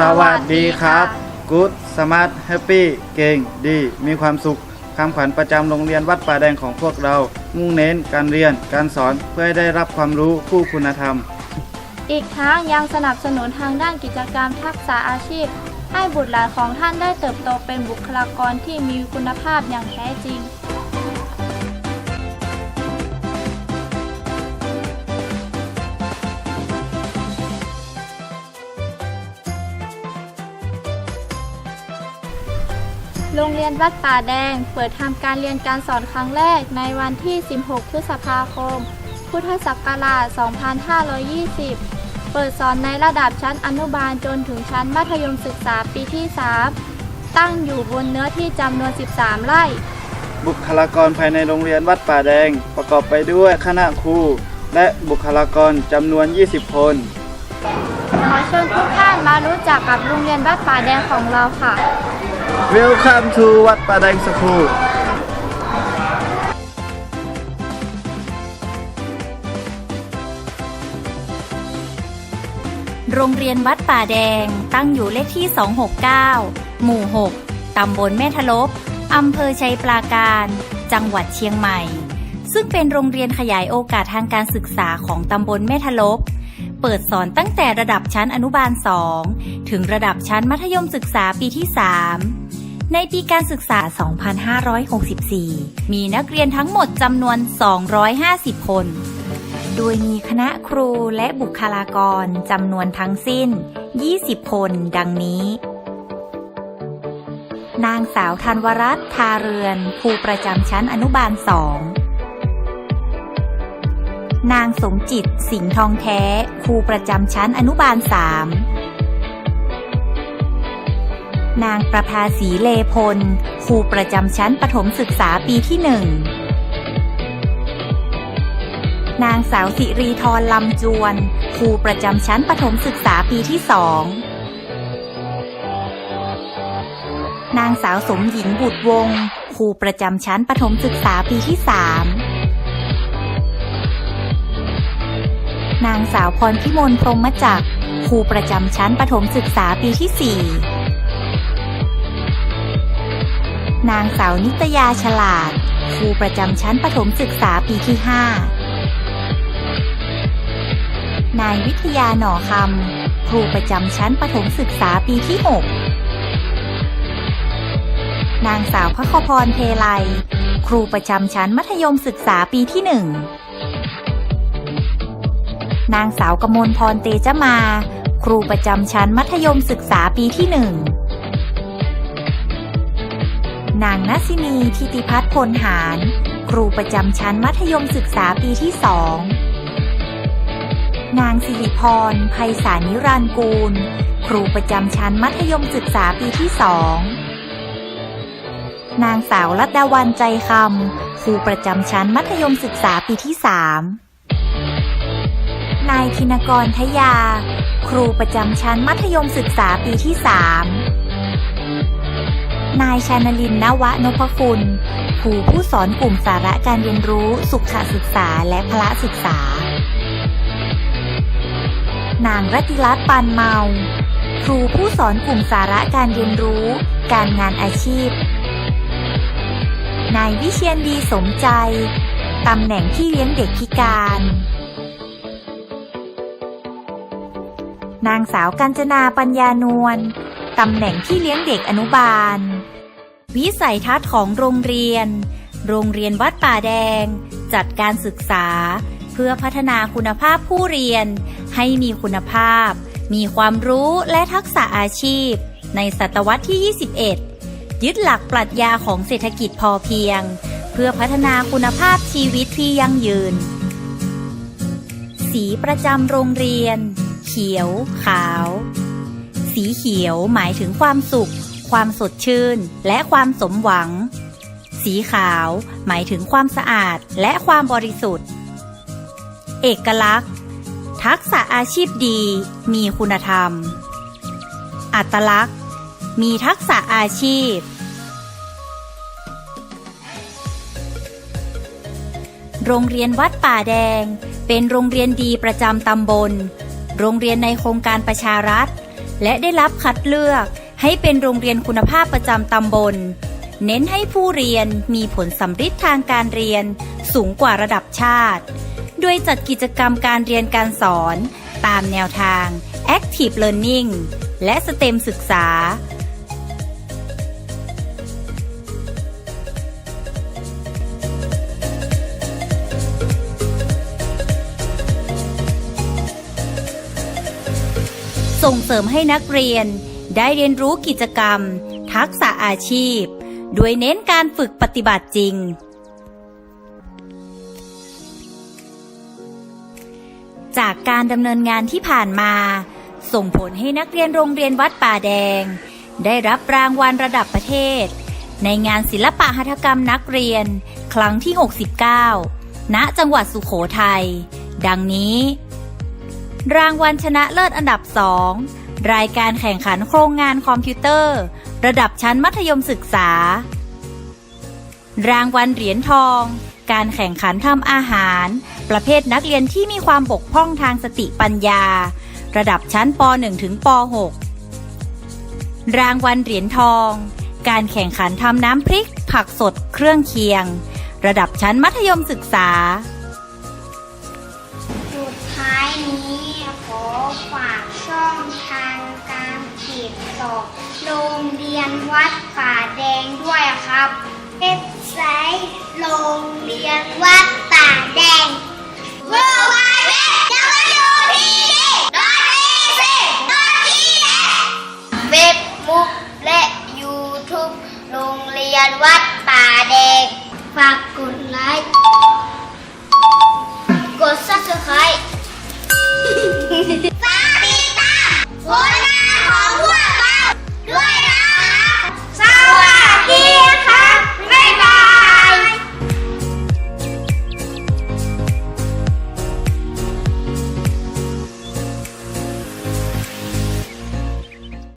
สวัสดีครับ Good Smart Happy เก่งดี มีความสุขคำขวัญประจำโรงเรียนวัดป่าแดงของพวกเรา มุ่งเน้นการเรียนการสอนเพื่อให้ได้รับความรู้คู่คุณธรรม อีกทั้งยังสนับสนุนทางด้านกิจกรรมทักษะอาชีพ ให้บุตรหลานของท่านได้เติบโตเป็นบุคลากรที่มีคุณภาพอย่างแท้จริง โรงเรียนวัดป่าแดง เปิดทำการเรียนการสอนครั้งแรกในวันที่ 16 พฤษภาคม พุทธศักราช 2520 เปิดสอนในระดับชั้นอนุบาลจนถึงชั้นมัธยมศึกษาปีที่ 3 ตั้งอยู่บนเนื้อที่จำนวน 13 ไร่ บุคลากรภายในโรงเรียนวัดป่าแดง ประกอบไปด้วยคณะครู และบุคลากรจำนวน 20 คนขอเชิญทุกท่านมารู้จักกับโรงเรียนวัดป่าแดงของเราค่ะ Welcome to วัดป่าแดงสคูลโรงเรียนวัดป่าแดงตั้งอยู่เลขที่ 269 หมู่ 6 ตำบลแม่ทะลบอำเภอชัยปราการ จังหวัดเชียงใหม่ ซึ่งเป็นโรงเรียนขยายโอกาสทางการศึกษาของตำบลแม่ทะลบเปิดสอนตั้งแต่ระดับชั้นอนุบาล 2 ถึงระดับชั้นมัธยมศึกษาปีที่ 3 ในปีการศึกษา 2564 มีนักเรียนทั้งหมดจำนวน 250 คน โดยมีคณะครูและบุคลากรจำนวนทั้งสิ้น 20 คนดังนี้ นางสาวธันวรัตน์ทาเรือนครูประจำชั้นอนุบาลสอง นางสมจิตสิงห์ทองแท้ครูประจำชั้นอนุบาลสาม นางประภาสีเลพล ครูประจำชั้นประถมศึกษาปีที่หนึ่ง นางสาวสิรีธรลำจวน ครูประจำชั้นประถมศึกษาปีที่สอง นางสาวสมหญิงบุตรวง ครูประจำชั้นประถมศึกษาปีที่สามนางสาวพรพิมลพรหมจักรครูประจำชั้นประถมศึกษาปีที่สี่ นางสาวนิตยาฉลาด ครูประจำชั้นประถมศึกษาปีที่ห้านายวิทยาหน่อคำ ครูประจำชั้นประถมศึกษาปีที่ 6 นางสาวพัคพรเทไล ครูประจำชั้นมัธยมศึกษาปีที่1นางสาวกมลพรเตจมา ครูประจำชั้นมัธยมศึกษาปีที่1น นางนัสินีทิติพัฒน์พลหาร ครูประจำชั้นมัธยมศึกษาปีที่2นางสิริพรไพศานิรันกูล ครูประจำชั้นมัธยมศึกษาปีที่สองนางสาวรัตดาวันใจคำครูประจำชั้นมัธยมศึกษาปีที่สามนายธินกรทยา ครูประจำชั้นมัธยมศึกษาปีที่สามายชานลินนวะนพคุณครูผู้สอนกลุ่มสาระการเรียนรู้สุขศึกษาและพละศึกษา นางรัติรัตน์ปานเมา ครูผู้สอนกลุ่มสาระการเรียนรู้ การงานอาชีพ นายวิเชียนดีสมใจ ตำแหน่งที่เลี้ยงเด็กพิการ นางสาวกัญจนาปัญญานวลตำแหน่งที่เลี้ยงเด็กอนุบาล วิสัยทัศน์ของโรงเรียน โรงเรียนวัดป่าแดง จัดการศึกษา เพื่อพัฒนาคุณภาพผู้เรียน ให้มีคุณภาพ มีความรู้และทักษะอาชีพ ในศตวรรษที่ 21 ยึดหลักปรัชญาของเศรษฐกิจพอเพียง เพื่อพัฒนาคุณภาพชีวิตที่ยั่งยืน สีประจำโรงเรียน เขียว ขาว สีเขียวหมายถึงความสุข ความสดชื่น และความสมหวัง สีขาว หมายถึงความสะอาดและความบริสุทธิ์ เอกลักษณ์ ทักษะอาชีพดี มีคุณธรรม อัตลักษณ์ มีทักษะอาชีพ โรงเรียนวัดป่าแดง เป็นโรงเรียนดีประจำตำบล โรงเรียนในโครงการประชารัฐ และได้รับคัดเลือก ให้เป็นโรงเรียนคุณภาพประจำตำบล เน้นให้ผู้เรียนมีผลสำฤทธิ์ทางการเรียนสูงกว่าระดับชาติ โดยจัดกิจกรรมการเรียนการสอนตามแนวทาง Active Learning และ STEM ศึกษาส่งเสริมให้นักเรียน ได้เรียนรู้กิจกรรม ทักษะอาชีพ โดยเน้นการฝึกปฏิบัติจริง จากการดำเนินงานที่ผ่านมา ส่งผลให้นักเรียนโรงเรียนวัดป่าแดง ได้รับรางวัลระดับประเทศ ในงานศิลปะหัตถกรรมนักเรียน ครั้งที่ 69 ณ จังหวัดสุโขทัย ดังนี้ รางวัลชนะเลิศอันดับ2 รายการแข่งขันโครงงานคอมพิวเตอร์ ระดับชั้นมัธยมศึกษา รางวัลเหรียญทอง การแข่งขันทำอาหาร ประเภทนักเรียนที่มีความบกพร่องทางสติปัญญา ระดับชั้นป .1 ถึงป .6 รางวัลเหรียญทอง การแข่งขันทำน้ำพริก ผักสดเครื่องเคียง ระดับชั้นมัธยมศึกษาสุดท้ายนี้ขอฝากช่อง โรงเรียนวัดป่าแดงด้วยครับ เว็บไซต์โรงเรียนวัดป่าแดง w w w w เว็บบุ๊กและ YouTube โรงเรียนวัดป่าแดงฝาก